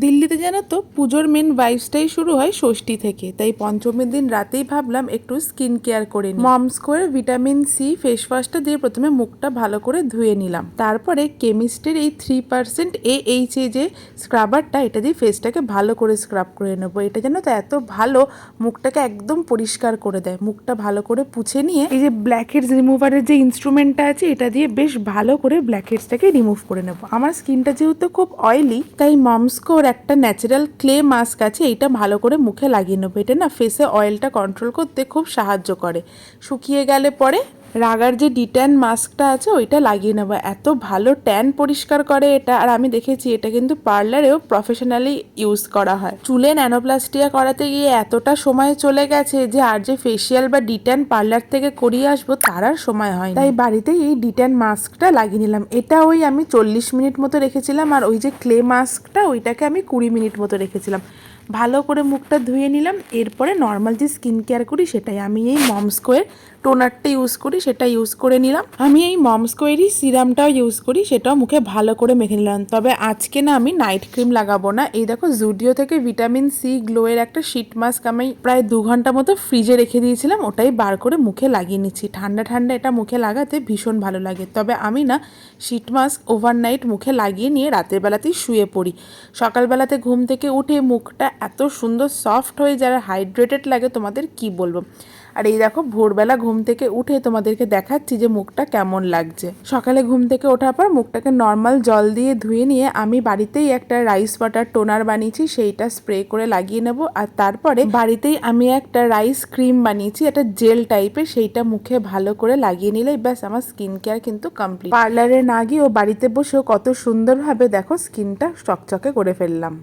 দিল্লিতে জানো তো, পুজোর মেন ভাইবসটাই শুরু হয় ষষ্ঠী থেকে। তাই পঞ্চমীর দিন রাতেই ভাবলাম একটু স্কিন কেয়ার করে নিই। মমস করে ভিটামিন সি ফেস ওয়াশটা দিয়ে প্রথমে মুখটা ভালো করে ধুয়ে নিলাম। তারপরে কেমিস্টের এই three percent A H A যে স্ক্রাবারটা এটা দিয়ে ফেসটাকে ভালো করে স্ক্রাব করে নেব। এটা জানো তো এত ভালো, মুখটাকে একদম পরিষ্কার করে দেয়। মুখটা ভালো করে পুছে নিয়ে এই যে ব্ল্যাকহেডস রিমুভারের যে ইনস্ট্রুমেন্টটা আছে, এটা দিয়ে বেশ ভালো করে ব্ল্যাকহেডসটাকে রিমুভ করে নেব। আমার স্কিনটা যেহেতু খুব অয়েলি তাই মমস্কোর একটা ন্যাচারাল ক্লে মাস্ক আছে, এইটা ভালো করে মুখে লাগিয়ে নেব। এটা না ফেসে অয়েলটা কন্ট্রোল করতে খুব সাহায্য করে। শুকিয়ে গেলে পরে রাগার যে ডিট্যান মাস্কটা আছে, ওইটা লাগিয়ে নেব। এত ভালো ট্যান পরিষ্কার করে এটা, আর আমি দেখেছি এটা কিন্তু পার্লারেও প্রফেশনালি ইউজ করা হয়। চুলে ন্যানোপ্লাস্টিয়া করাতে গিয়ে এতটা সময় চলে গেছে যে, আর যে ফেসিয়াল বা ডিট্যান পার্লার থেকে করিয়ে আসব, তার আর সময় হয় তাই বাড়িতেই এই ডিট্যান মাস্কটা লাগিয়ে নিলাম। এটা ওই আমি চল্লিশ মিনিট মতো রেখেছিলাম, আর ওই যে ক্লে মাস্কটা ওইটাকে আমি কুড়ি মিনিট মতো রেখেছিলাম। ভালো করে মুখটা ধুয়ে নিলাম, এরপরে নর্মাল যে স্কিন কেয়ার করি, সেটাই। আমি এই মমস্কোয়ের টোনারটা ইউজ করি সেটা ইউজ করে নিলাম। আমি এই মমস্কোয়েরই সিরামটাও ইউজ করি, সেটাও মুখে ভালো করে মেখে নিলাম। তবে আজকে না আমি নাইট ক্রিম লাগাবো না। এই দেখো জুডিও থেকে ভিটামিন সি গ্লোয়ের একটা শীট মাস্ক আমি প্রায় দু ঘণ্টা মতো ফ্রিজে রেখে দিয়েছিলাম। ওটাই বার করে মুখে লাগিয়ে নিচ্ছি। ঠান্ডা ঠান্ডা এটা মুখে লাগাতে ভীষণ ভালো লাগে। তবে আমি না শীট মাস্ক ওভারনাইট মুখে লাগিয়ে নিয়ে রাতের বেলাতেই শুয়ে পড়ি। সকালবেলাতে ঘুম থেকে উঠে মুখটা এত সুন্দর সফট হয়ে যারা হাইড্রেটেড লাগে, তোমাদের কি বলব? আর এই দেখো, ভোরবেলা ঘুম থেকে উঠে তোমাদেরকে দেখাচ্ছি যে মুখটা কেমন লাগছে। সকালে ঘুম থেকে ওঠার পর মুখটাকে নর্মাল জল দিয়ে ধুয়ে নিয়ে আমি বাড়িতেই একটা রাইস ওয়াটার টোনার বানিয়েছি, সেইটা স্প্রে করে লাগিয়ে নেব। আর তারপরে বাড়িতেই আমি একটা রাইস ক্রিম বানিয়েছি, একটা জেল টাইপের সেইটা মুখে ভালো করে লাগিয়ে নিলেই ব্যাস, আমার স্কিন কেয়ার কিন্তু কমপ্লিট পার্লারে না গিয়েও বাড়িতে বসেও কত সুন্দরভাবে দেখো স্কিনটা চকচকে করে ফেললাম।